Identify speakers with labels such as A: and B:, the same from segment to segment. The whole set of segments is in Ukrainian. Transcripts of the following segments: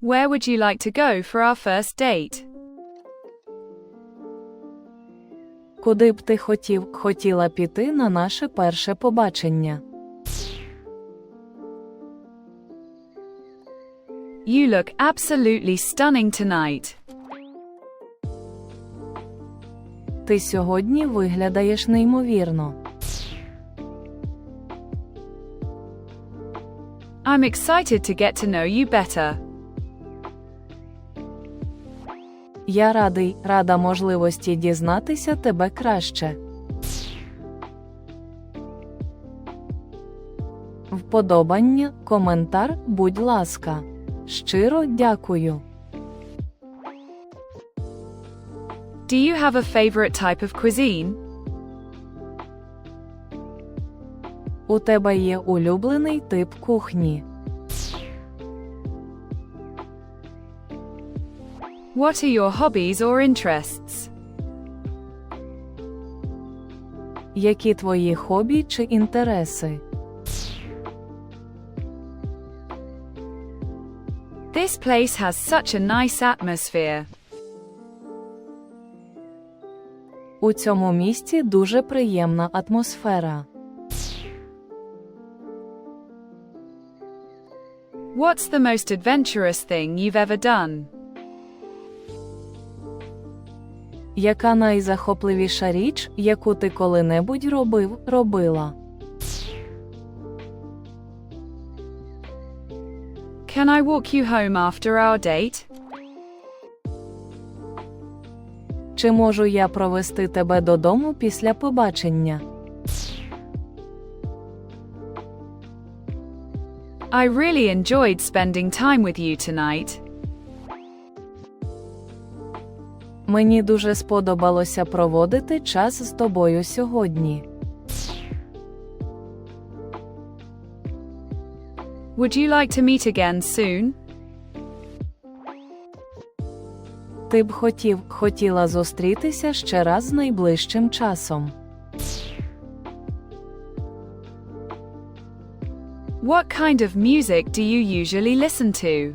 A: Where would you like to go for our first date?
B: Куди б ти хотів, хотіла піти на наше перше побачення?
A: You look absolutely stunning tonight.
B: Ти сьогодні виглядаєш неймовірно.
A: I'm excited to get to know you better.
B: Я радий, рада можливості дізнатися тебе краще. Вподобання, коментар, будь ласка. Щиро дякую.
A: Do you have a favorite type of cuisine?
B: У тебе є улюблений тип кухні.
A: What are your hobbies or interests?
B: Які твої хобі чи інтереси?
A: This place has such a nice atmosphere.
B: У цьому місті дуже приємна атмосфера.
A: What's the most adventurous thing you've ever done?
B: Яка найзахопливіша річ, яку ти коли-небудь робив, робила?
A: Can I walk you home after our date?
B: Чи можу я провести тебе додому після побачення?
A: I really enjoyed spending time with you tonight.
B: Мені дуже сподобалося проводити час з тобою сьогодні.
A: Would you like to meet again soon?
B: Ти б хотів, хотіла зустрітися ще раз найближчим часом.
A: What kind of music do you usually listen to?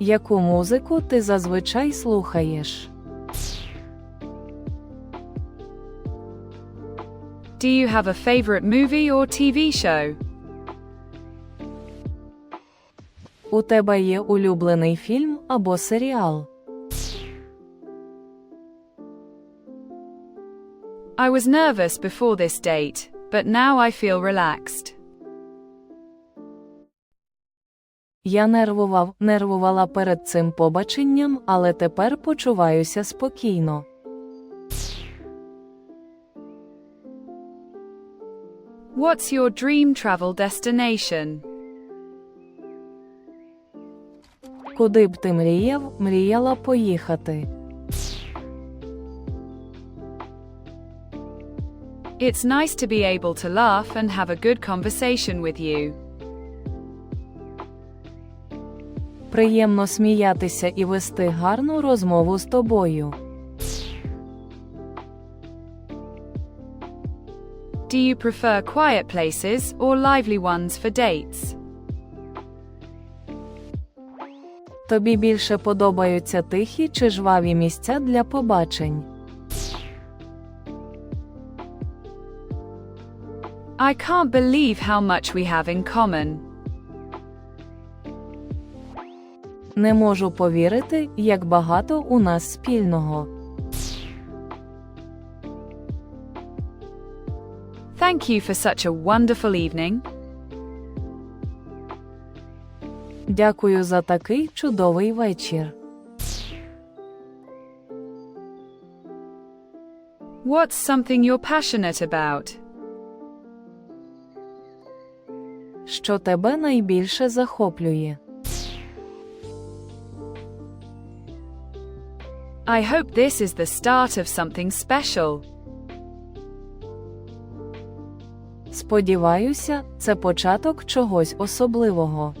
B: Яку музику ти зазвичай слухаєш?
A: Do you have a favorite movie or TV show?
B: У тебе є улюблений фільм або серіал?
A: I was nervous before this date, but now I feel relaxed.
B: Я нервував, нервувала перед цим побаченням, але тепер почуваюся спокійно.
A: What's your dream travel destination?
B: Куди б ти мріяв, мріяла поїхати?
A: It's nice to be able to laugh and have a good conversation with you.
B: Приємно сміятися і вести гарну розмову з тобою.
A: Do you prefer quiet places or lively ones for dates?
B: Тобі більше подобаються тихі чи жваві місця для побачень?
A: I can't believe how much we have in common.
B: Не можу повірити, як багато у нас спільного.
A: Thank you for such a wonderful evening.
B: Дякую за такий чудовий вечір.
A: What's something you're passionate about?
B: Що тебе найбільше захоплює?
A: I hope this is the start of something special.
B: Сподіваюся, це початок чогось особливого.